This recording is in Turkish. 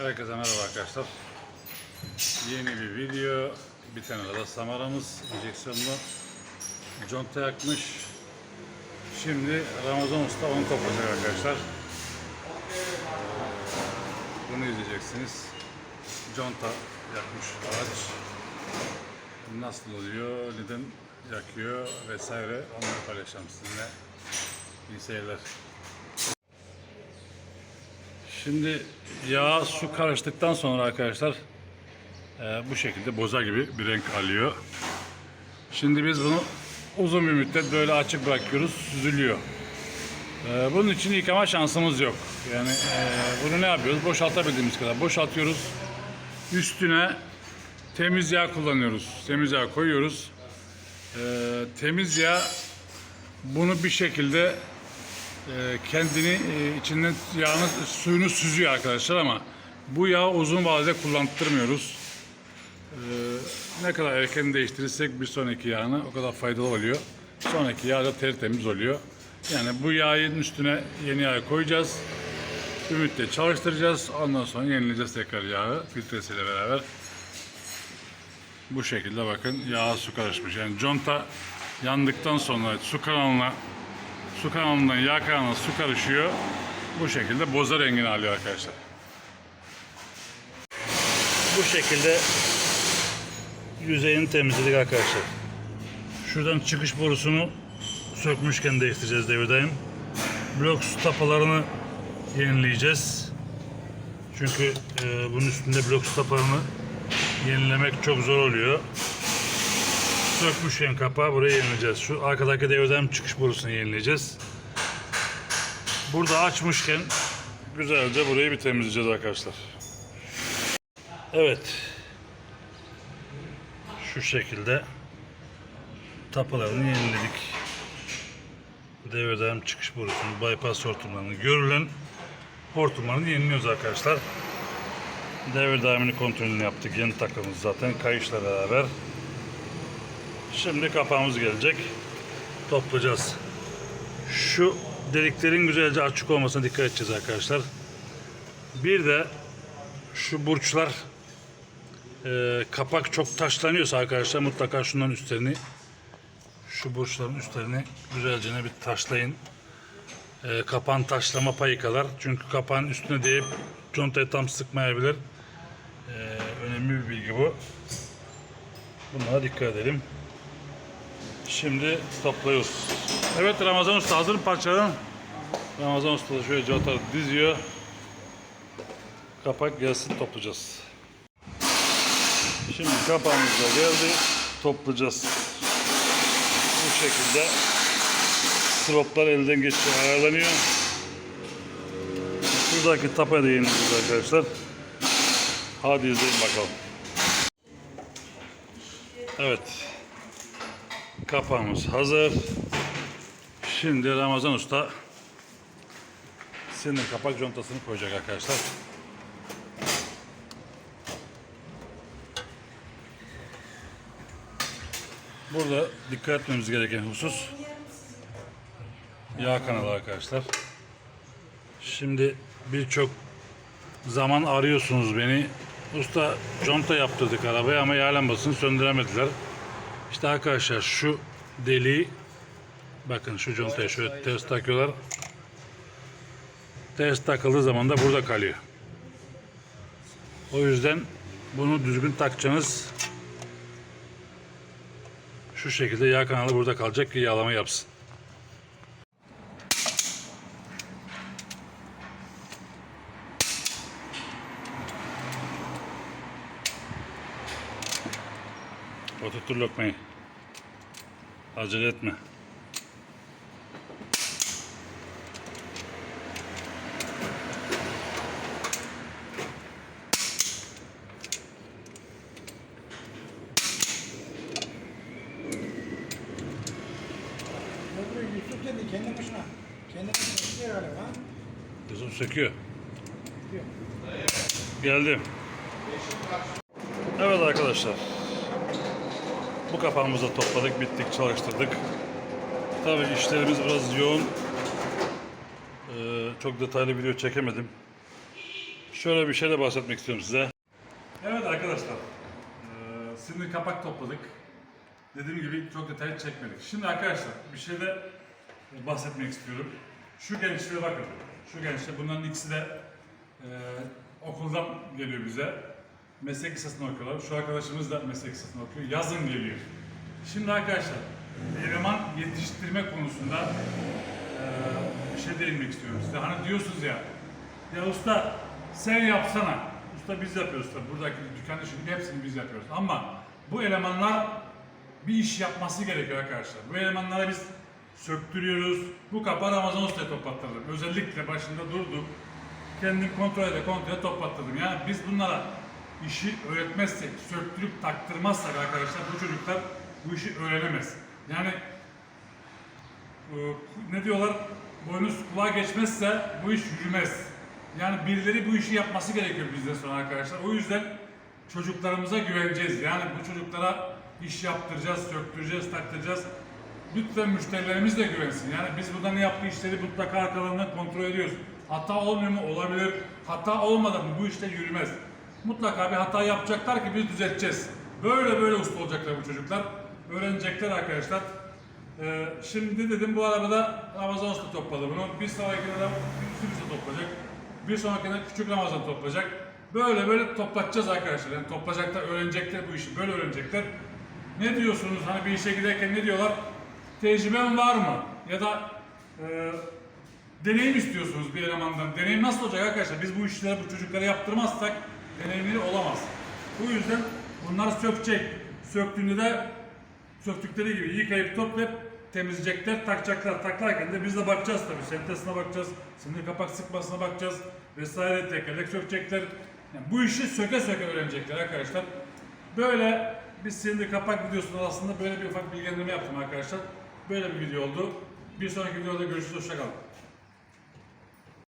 Herkese merhaba arkadaşlar. Yeni bir video. Bir tane de samaramız enjeksiyonlu conta yakmış. Şimdi Ramazan Usta onu toplayacak arkadaşlar. Bunu izleyeceksiniz. Conta yakmış araç. Nasıl oluyor, neden yakıyor vesaire onları paylaşacağım sizinle. İyi seyirler. Şimdi yağ su karıştıktan sonra arkadaşlar e, bu şekilde boza gibi bir renk alıyor. Şimdi biz bunu uzun bir müddet böyle açık bırakıyoruz, süzülüyor. E, bunun için yıkama şansımız yok. Yani e, bunu ne yapıyoruz? Boşaltabildiğimiz kadar boşaltıyoruz. Üstüne temiz yağ kullanıyoruz. Temiz yağ koyuyoruz. E, temiz yağ bunu bir şekilde kendini e, içinden yağını suyunu süzüyor arkadaşlar ama bu yağı uzun vadede kullandırmıyoruz. E, ne kadar erken değiştirirsek bir sonraki yağını o kadar faydalı oluyor. Sonraki yağ da tertemiz oluyor. Yani bu yağın üstüne yeni yağ koyacağız. Bir müddet çalıştıracağız. Ondan sonra yenileyeceğiz tekrar yağı filtresiyle beraber. Bu şekilde bakın yağa su karışmış. Yani conta yandıktan sonra su kanalına su kanalından yağ kanalına su karışıyor. Bu şekilde boza rengini alıyor arkadaşlar. Bu şekilde yüzeyini temizledik arkadaşlar. Şuradan çıkış borusunu sökmüşken değiştireceğiz devirdayım. Blok su tapalarını yenileyeceğiz. Çünkü e, bunun üstünde blok su tapalarını yenilemek çok zor oluyor. Sökmüşken kapağı buraya yenileyeceğiz. Şu arkadaki devirdayım çıkış borusunu yenileyeceğiz. Burada açmışken güzelce burayı bir temizleyeceğiz arkadaşlar. Evet. Şu şekilde tapalarını yeniledik. Devreden çıkış borusunu, bypass hortumlarını görülen hortumlarını yeniliyoruz arkadaşlar. Devir daimini kontrolünü yaptık. Yeni takımız zaten kayışla beraber. Şimdi kapağımız gelecek. Toplayacağız. Şu deliklerin güzelce açık olmasına dikkat edeceğiz arkadaşlar. Bir de şu burçlar e, kapak çok taşlanıyorsa arkadaşlar mutlaka şunların üstlerini şu burçların üstlerini güzelce bir taşlayın. E, kapağın taşlama payı kadar. Çünkü kapağın üstüne değip contayı tam sıkmayabilir. E, önemli bir bilgi bu. Bunlara dikkat edelim. Şimdi topluyoruz. Evet Ramazan Usta hazır mı parçaların? Ramazan Usta da şöyle contaları diziyor. Kapak gelsin toplayacağız. Şimdi kapağımız da geldi. Toplayacağız. Bu şekilde stroplar elden geçiyor, ayarlanıyor. Şuradaki da yenileceğiz arkadaşlar. Hadi izleyin bakalım. Evet. Kapağımız hazır. Şimdi Ramazan Usta sinir kapak contasını koyacak arkadaşlar. Burada dikkat etmemiz gereken husus yağ kanalı arkadaşlar. Şimdi birçok zaman arıyorsunuz beni. Usta conta yaptırdık arabaya ama yağ lambasını söndüremediler. İşte arkadaşlar şu deliği bakın şu contaya şöyle ters takıyorlar. Ters takıldığı zaman da burada kalıyor. O yüzden bunu düzgün takacaksınız. Şu şekilde yağ kanalı burada kalacak ki yağlama yapsın. Oturtur lokmayı. Acele etme. Yusuf dedi kendi başına. Kendi başına tutuyor galiba. Yusuf söküyor. Geldim. Evet arkadaşlar. Bu kapağımızı da topladık, bittik, çalıştırdık. Tabii işlerimiz biraz yoğun. Ee, çok detaylı video çekemedim. şöyle bir şey de bahsetmek istiyorum size. Evet arkadaşlar, eee sinir kapak topladık. Dediğim gibi çok detaylı çekmedik. Şimdi arkadaşlar bir şey de bahsetmek istiyorum. Şu gençlere bakın. Şu gençler bunların ikisi de eee, okuldan geliyor bize. Meslek lisesinde okuyorlar. Şu arkadaşımız da meslek lisesinde okuyor. Yazın geliyor. Şimdi arkadaşlar eleman yetiştirme konusunda eee, bir şey değinmek istiyorum size. Hani diyorsunuz ya, ya usta sen yapsana. Usta biz yapıyoruz tabii. Buradaki dükkanı şimdi hepsini biz yapıyoruz. Ama bu elemanlar bir iş yapması gerekiyor arkadaşlar. Bu elemanlara biz söktürüyoruz. Bu kapağı Ramazan Usta'ya toplattırdım. Özellikle başında durduk. Kendim kontrol ede kontrol toplattırdım. Yani biz bunlara işi öğretmezsek, söktürüp taktırmazsak arkadaşlar bu çocuklar bu işi öğrenemez. Yani e, ne diyorlar? Boynuz kulağa geçmezse bu iş yürümez. Yani birileri bu işi yapması gerekiyor bizden sonra arkadaşlar. O yüzden çocuklarımıza güveneceğiz. Yani bu çocuklara iş yaptıracağız, söktüreceğiz, taktıracağız. Lütfen müşterilerimiz de güvensin. Yani biz burada ne yaptığı işleri mutlaka arkalarından kontrol ediyoruz. Hata olmuyor mu? Olabilir. Hata olmadan bu işte yürümez. Mutlaka bir hata yapacaklar ki biz düzelteceğiz. Böyle böyle usta olacaklar bu çocuklar. Öğrenecekler arkadaşlar. Ee, şimdi dedim bu arabada Ramazan Usta topladı bunu. Bir sonrakine de Yusuf Usta toplayacak. Bir sonrakine küçük Ramazan toplayacak. Böyle böyle toplatacağız arkadaşlar. Yani toplayacaklar, öğrenecekler bu işi. Böyle öğrenecekler. Ne diyorsunuz? Hani bir işe giderken ne diyorlar? Tecrüben var mı? Ya da e, deneyim istiyorsunuz bir elemandan. Deneyim nasıl olacak arkadaşlar? Biz bu işleri bu çocuklara yaptırmazsak deneyimleri olamaz. Bu yüzden bunlar sökecek. Söktüğünde de söktükleri gibi yıkayıp toplayıp temizleyecekler, takacaklar. Taklarken de biz de bakacağız tabii. Sentesine bakacağız, sinir kapak sıkmasına bakacağız vesaire tekerlek sökecekler. Yani bu işi söke söke öğrenecekler arkadaşlar. Böyle bir sinir kapak videosunun aslında böyle bir ufak bilgilendirme yaptım arkadaşlar. Böyle bir video oldu. Bir sonraki videoda görüşürüz. Hoşçakalın.